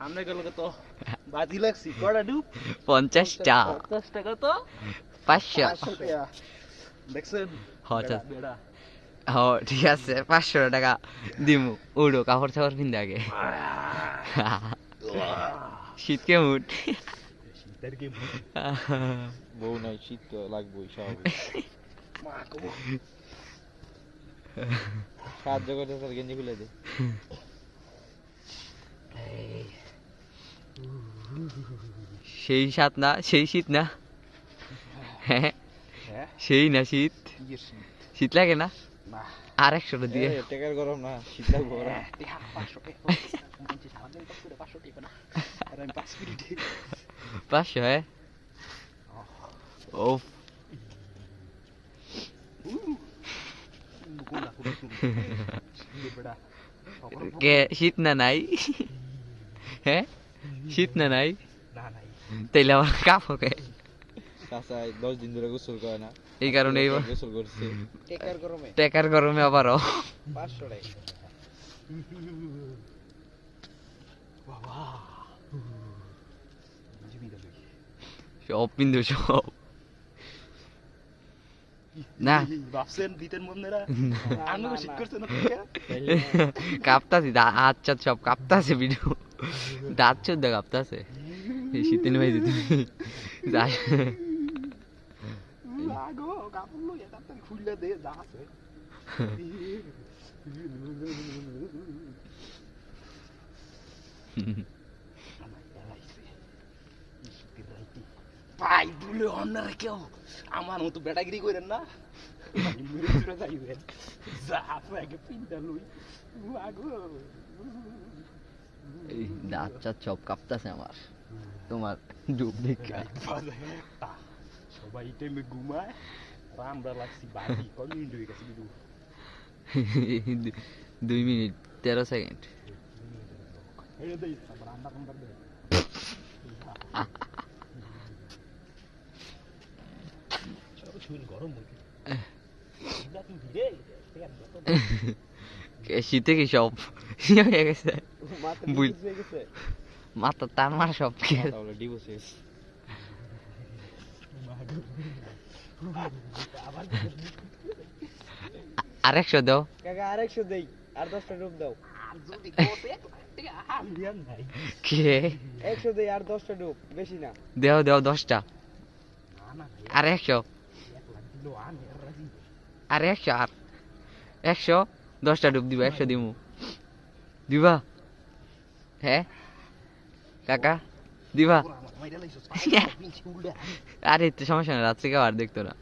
আমরা গেল লাগছি ডুব? পঞ্চাশটা। পাঁচশো। দেখছেন। হ ঠিক আছে পাঁচশো টাকা দিমু। উড়ো কাপড় চাপড় আগে। শীত কেমন শীতের বউ নাই শীত তো লাগবেই স্বাভাবিক। সাহায্য করতে স্যার গেঞ্জি খুলে দে। সেই সাত না সেই শীত না হ্যাঁ হ্যাঁ সেই না শীত কি এর শীত? শীত লাগে না না আর একশোটা দিয়ে এ, টেকার গরম না শীত লাগবো ওরা টিহা, পাঁচশো টাকা। বলছি, সারাদিন তো পুরো পাঁচশো টাকা না। আর আমি পাঁচ মিনিটে পাঁচশো হ্যাঁ ও কোনটা, কোনটা, কোনটা? সুন্দর বেড়া। সকল কে শীত না নাই হ্যাঁ শীত না নাই না নাই তাইলে আমার কাপড়ে চাচা দশ দিন ধরে গোসল করে না এই কারণে এই গোসল করছে টেকার গরমে টেকার গরমে আবারও পাঁচশো টাকা বাবা সব পিন্ধু সব না ভাবছেন দিতেন কাঁপতাছি হাত চাত সব কাঁপতাছে বিডু দাঁত চোদ্দ কাঁপতাছে এই শীতে নেমে যেতে যাস আগো কাপড় লই এটা তো খুললে দে যা আছে। ভাই বলে অন্যরা কেউ আমার মতো বেটাগিরি করেন না? দাঁত চাত সব কাঁপতাছে আমার। তোমার ডুব দেখা সবাই টাইমে ঘুমায় আর আমরা লাগছি বাড়ি কয় মিনিট হয়ে গেছে কিন্তু? দুই মিনিট তেরো সেকেন্ড। শীতে কি সব? ইয়ে হয়ে গেছে। মাথা তার মার সব আরেকশো দাও। কাকা আরেকশো দেই। আর দশটা ডুব দাও। কে? একশো দেই আর দশটা ডুব বেশি না। দেও দেও দশটা। আর একশো। আর একশো আর একশো দশটা ডুব দিবা একশো দিমু। দিবা? হ্যাঁ? কাকা দিবা আরে তো সমস্যা না রাত্রে কেউ আর দেখতো না।